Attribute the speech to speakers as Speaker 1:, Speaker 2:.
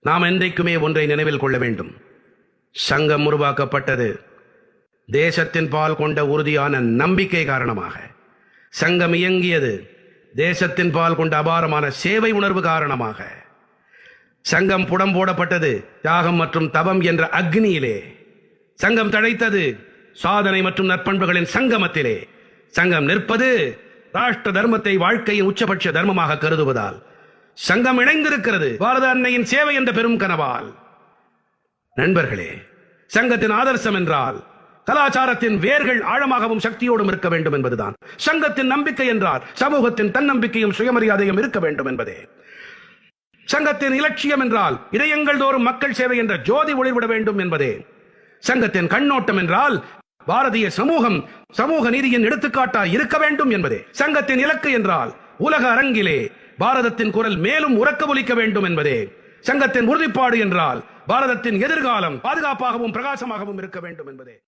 Speaker 1: நாம் என்றைக்குமே ஒன்றை நினைவில் கொள்ள வேண்டும். சங்கம் உருவாக்கப்பட்டது தேசத்தின் பால் கொண்ட உறுதியான நம்பிக்கை காரணமாக. சங்கம் இயங்கியது தேசத்தின் பால் கொண்ட அபாரமான சேவை உணர்வு காரணமாக. சங்கம் புடம் போடப்பட்டது தியாகம் மற்றும் தவம் என்ற அக்னியிலே. சங்கம் தழைத்தது சாதனை மற்றும் நற்பண்புகளின் சங்கமத்திலே. சங்கம் நிற்பது ராஷ்டிர தர்மத்தை வாழ்க்கையின் உச்சபட்ச தர்மமாக கருதுவதால் சங்கம் இணைந்திருக்கிறது. பாரத அன்னையின் சேவை என்ற பெரும் கனவால். நண்பர்களே சங்கத்தின் ஆதர்சம் என்றால் கலாச்சாரத்தின் வேர்கள் ஆழமாகவும் சக்தியோடும் இருக்க வேண்டும் என்பதுதான். சங்கத்தின் நம்பிக்கை என்றால் சமூகத்தின் தன்னம்பிக்கையும் சுயமரியாதையும் இருக்க வேண்டும் என்பதே. சங்கத்தின் இலட்சியம் என்றால் இதயங்கள் தோறும் மக்கள் சேவை என்ற ஜோதி ஒளிர்விட வேண்டும் என்பதே. சங்கத்தின் கண்ணோட்டம் என்றால் பாரதிய சமூகம் சமூக நீதியின் எடுத்துக்காட்டாய் இருக்க வேண்டும் என்பதே. சங்கத்தின் இலக்கு என்றால் உலக அரங்கிலே பாரதத்தின் குரல் மேலும் உறக்க ஒலிக்க வேண்டும் என்பதே சங்கத்தின் உறுதிப்பாடு என்றால் பாரதத்தின் எதிர்காலம் பாதுகாப்பாகவும் பிரகாசமாகவும் இருக்க வேண்டும் என்பதே.